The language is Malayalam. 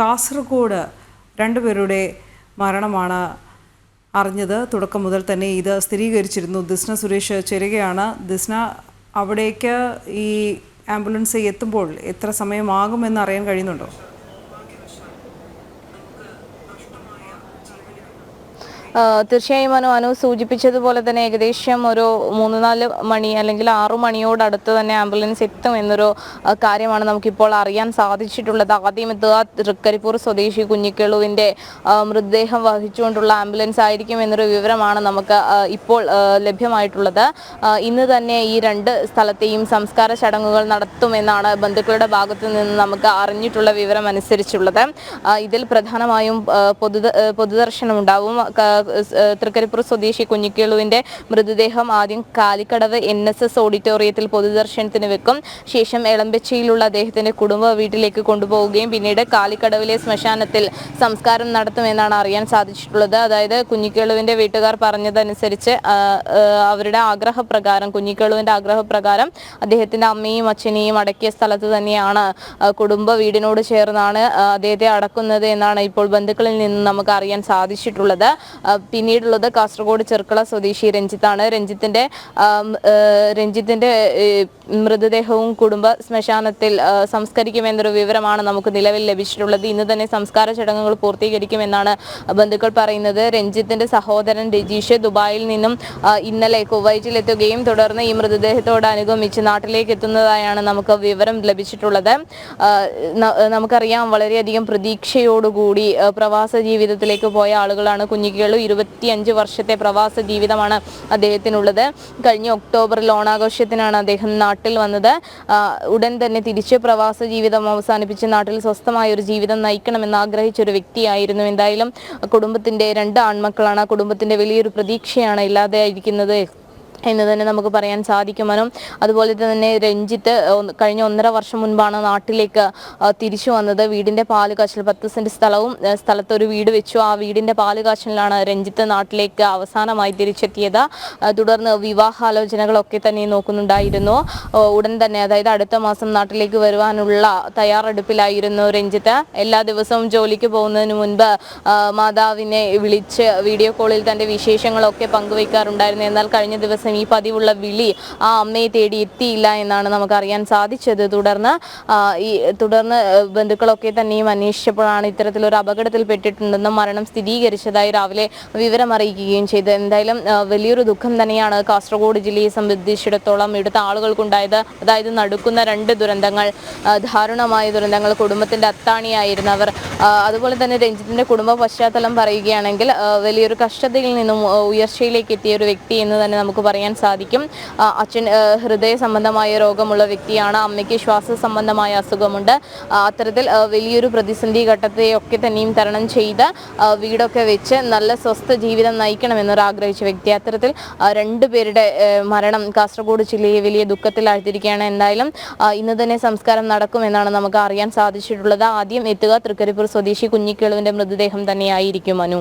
കാസർഗോഡ് രണ്ടുപേരുടെ മരണമാണ് അറിഞ്ഞത്. തുടക്കം മുതൽ തന്നെ ഇത് സ്ഥിരീകരിച്ചിരുന്നു. ദിസ്ന സുരേഷ് ചേരുകയാണ്. ദിസ്ന അവിടേക്ക് ഈ ആംബുലൻസ് എത്തുമ്പോൾ എത്ര സമയമാകുമെന്ന് അറിയാൻ കഴിയുന്നുണ്ടോ? തീർച്ചയായും അനു അനു സൂചിപ്പിച്ചതുപോലെ തന്നെ ഏകദേശം ഒരു മൂന്ന് നാല് മണി അല്ലെങ്കിൽ ആറു മണിയോടടുത്ത് തന്നെ ആംബുലൻസ് എത്തും എന്നൊരു കാര്യമാണ് നമുക്കിപ്പോൾ അറിയാൻ സാധിച്ചിട്ടുള്ളത്. ആദ്യം എത്തുക തൃക്കരിപ്പൂർ സ്വദേശി കുഞ്ഞിക്കെളുവിന്റെ മൃതദേഹം വഹിച്ചുകൊണ്ടുള്ള ആംബുലൻസ് ആയിരിക്കും എന്നൊരു വിവരമാണ് നമുക്ക് ഇപ്പോൾ ലഭ്യമായിട്ടുള്ളത്. ഇന്ന് തന്നെ ഈ രണ്ട് സ്ഥലത്തെയും സംസ്കാര ചടങ്ങുകൾ നടത്തുമെന്നാണ് ബന്ധുക്കളുടെ ഭാഗത്തു നിന്ന് നമുക്ക് അറിഞ്ഞിട്ടുള്ള വിവരം അനുസരിച്ചുള്ളത് ഇതിൽ പ്രധാനമായും പൊതു പൊതുദർശനം ഉണ്ടാവും തൃക്കരിപ്പൂർ സ്വദേശി കുഞ്ഞിക്കേളുവിന്റെ മൃതദേഹം ആദ്യം കാലിക്കടവ് എൻ എസ് എസ് ഓഡിറ്റോറിയത്തിൽ പൊതുദർശനത്തിന് വെക്കും. ശേഷം എളമ്പച്ചയിലുള്ള അദ്ദേഹത്തിന്റെ കുടുംബ വീട്ടിലേക്ക് കൊണ്ടുപോവുകയും പിന്നീട് കാലിക്കടവിലെ ശ്മശാനത്തിൽ സംസ്കാരം നടത്തുമെന്നാണ് അറിയാൻ സാധിച്ചിട്ടുള്ളത്. അതായത് കുഞ്ഞിക്കേളുവിന്റെ വീട്ടുകാർ പറഞ്ഞതനുസരിച്ച് അവരുടെ ആഗ്രഹപ്രകാരം കുഞ്ഞിക്കേളുവിന്റെ ആഗ്രഹപ്രകാരം അദ്ദേഹത്തിന്റെ അമ്മയും അച്ഛനെയും അടക്കിയ സ്ഥലത്ത് തന്നെയാണ് കുടുംബ വീടിനോട് ചേർന്നാണ് അദ്ദേഹത്തെ അടക്കുന്നത് എന്നാണ് ഇപ്പോൾ ബന്ധുക്കളിൽ നിന്ന് നമുക്ക് അറിയാൻ സാധിച്ചിട്ടുള്ളത്. പിന്നീടുള്ളത് കാസർഗോഡ് ചെർക്കള സ്വദേശി രഞ്ജിത്താണ്. രഞ്ജിത്തിന്റെ രഞ്ജിത്തിന്റെ മൃതദേഹവും കുടുംബ ശ്മശാനത്തിൽ സംസ്കരിക്കുമെന്നൊരു വിവരമാണ് നമുക്ക് നിലവിൽ ലഭിച്ചിട്ടുള്ളത്. ഇന്ന് തന്നെ സംസ്കാര ചടങ്ങുകൾ പൂർത്തീകരിക്കുമെന്നാണ് ബന്ധുക്കൾ പറയുന്നത്. രഞ്ജിത്തിന്റെ സഹോദരൻ രജീഷ് ദുബായിൽ നിന്നും ഇന്നലെ കുവൈറ്റിലെത്തുകയും തുടർന്ന് ഈ മൃതദേഹത്തോട് അനുഗമിച്ച് നാട്ടിലേക്ക് എത്തുന്നതായാണ് നമുക്ക് വിവരം ലഭിച്ചിട്ടുള്ളത്. നമുക്കറിയാം വളരെയധികം പ്രതീക്ഷയോടുകൂടി പ്രവാസ ജീവിതത്തിലേക്ക് പോയ ആളുകളാണ് കുഞ്ഞിക്കേളു ഇരുപത്തിയഞ്ച് വർഷത്തെ പ്രവാസ ജീവിതമാണ് അദ്ദേഹത്തിനുള്ളത്. കഴിഞ്ഞ ഒക്ടോബറിൽ ഓണാഘോഷത്തിനാണ് അദ്ദേഹം നാട്ടിൽ വന്നത്. ഉടൻ തന്നെ തിരിച്ച് പ്രവാസ ജീവിതം അവസാനിപ്പിച്ച് നാട്ടിൽ സ്വസ്ഥമായ ഒരു ജീവിതം നയിക്കണമെന്ന് ആഗ്രഹിച്ച ഒരു വ്യക്തിയായിരുന്നു. എന്തായാലും കുടുംബത്തിന്റെ രണ്ട് ആൺമക്കളാണ്. ആ കുടുംബത്തിന്റെ വലിയൊരു പ്രതീക്ഷയാണ് ഇല്ലാതെയായിരിക്കുന്നത്. എന്ന് തന്നെ നമുക്ക് പറയാൻ സാധിക്കുമെന്നും അതുപോലെ തന്നെ രഞ്ജിത്ത് കഴിഞ്ഞ ഒന്നര വർഷം മുൻപാണ് നാട്ടിലേക്ക് തിരിച്ചു വന്നത്. വീടിന്റെ പാൽ കാച്ചൽ പത്ത് സെന്റ് സ്ഥലവും സ്ഥലത്ത് ഒരു വീട് വെച്ചു. ആ വീടിന്റെ പാൽ രഞ്ജിത്ത് നാട്ടിലേക്ക് അവസാനമായി തിരിച്ചെത്തിയത്. തുടർന്ന് വിവാഹാലോചനകളൊക്കെ തന്നെ നോക്കുന്നുണ്ടായിരുന്നു. ഉടൻ തന്നെ അതായത് അടുത്ത മാസം നാട്ടിലേക്ക് വരുവാനുള്ള തയ്യാറെടുപ്പിലായിരുന്നു രഞ്ജിത്ത്. എല്ലാ ദിവസവും ജോലിക്ക് പോകുന്നതിന് മുൻപ് മാതാവിനെ വിളിച്ച് വീഡിയോ കോളിൽ തന്റെ വിശേഷങ്ങളൊക്കെ പങ്കുവയ്ക്കാറുണ്ടായിരുന്നു. എന്നാൽ കഴിഞ്ഞ ദിവസം ഈ പതിവുള്ള വിളി ആ അമ്മയെ തേടി എത്തിയില്ല എന്നാണ് നമുക്ക് അറിയാൻ സാധിച്ചത്. തുടർന്ന് ഈ തുടർന്ന് ബന്ധുക്കളൊക്കെ തന്നെയും അന്വേഷിച്ചപ്പോഴാണ് ഇത്തരത്തിലൊരു അപകടത്തിൽ പെട്ടിട്ടുണ്ടെന്നും മരണം സ്ഥിരീകരിച്ചതായി രാവിലെ വിവരം അറിയിക്കുകയും ചെയ്തു. എന്തായാലും വലിയൊരു ദുഃഖം തന്നെയാണ് കാസർഗോഡ് ജില്ലയെ സംബന്ധിച്ചിടത്തോളം ഇവിടുത്തെ ആളുകൾക്കുണ്ടായത്. അതായത് നടുക്കുന്ന രണ്ട് ദുരന്തങ്ങൾ ദാരുണമായ ദുരന്തങ്ങൾ കുടുംബത്തിന്റെ അത്താണിയായിരുന്നവർ അവർ. അതുപോലെ തന്നെ രഞ്ജിത്തിന്റെ കുടുംബ പശ്ചാത്തലം പറയുകയാണെങ്കിൽ വലിയൊരു കഷ്ടതയിൽ നിന്നും ഉയർച്ചയിലേക്ക് എത്തിയ ഒരു വ്യക്തി എന്ന് തന്നെ നമുക്ക് പറയാൻ സാധിക്കും. അച്ഛൻ ഹൃദയ സംബന്ധമായ രോഗമുള്ള വ്യക്തിയാണ്. അമ്മയ്ക്ക് ശ്വാസ സംബന്ധമായ അസുഖമുണ്ട്. അത്തരത്തിൽ വലിയൊരു പ്രതിസന്ധി ഘട്ടത്തെയൊക്കെ തന്നെയും തരണം ചെയ്ത് വീടൊക്കെ വെച്ച് നല്ല സ്വസ്ഥ ജീവിതം നയിക്കണമെന്നൊരു ആഗ്രഹിച്ച വ്യക്തി. അത്തരത്തിൽ രണ്ടു രണ്ടുപേരുടെ മരണം കാസർഗോഡ് ജില്ലയെ വലിയ ദുഃഖത്തിലാഴ്ത്തിരിക്കുകയാണ് എന്തായാലും ഇന്ന് തന്നെ സംസ്കാരം നടക്കുമെന്നാണ് നമുക്ക് അറിയാൻ സാധിച്ചിട്ടുള്ളത്. ആദ്യം എത്തുക തൃക്കരിപ്പൂർ സ്വദേശി കുഞ്ഞിക്കേളുവിന്റെ മൃതദേഹം തന്നെയായിരിക്കും അനു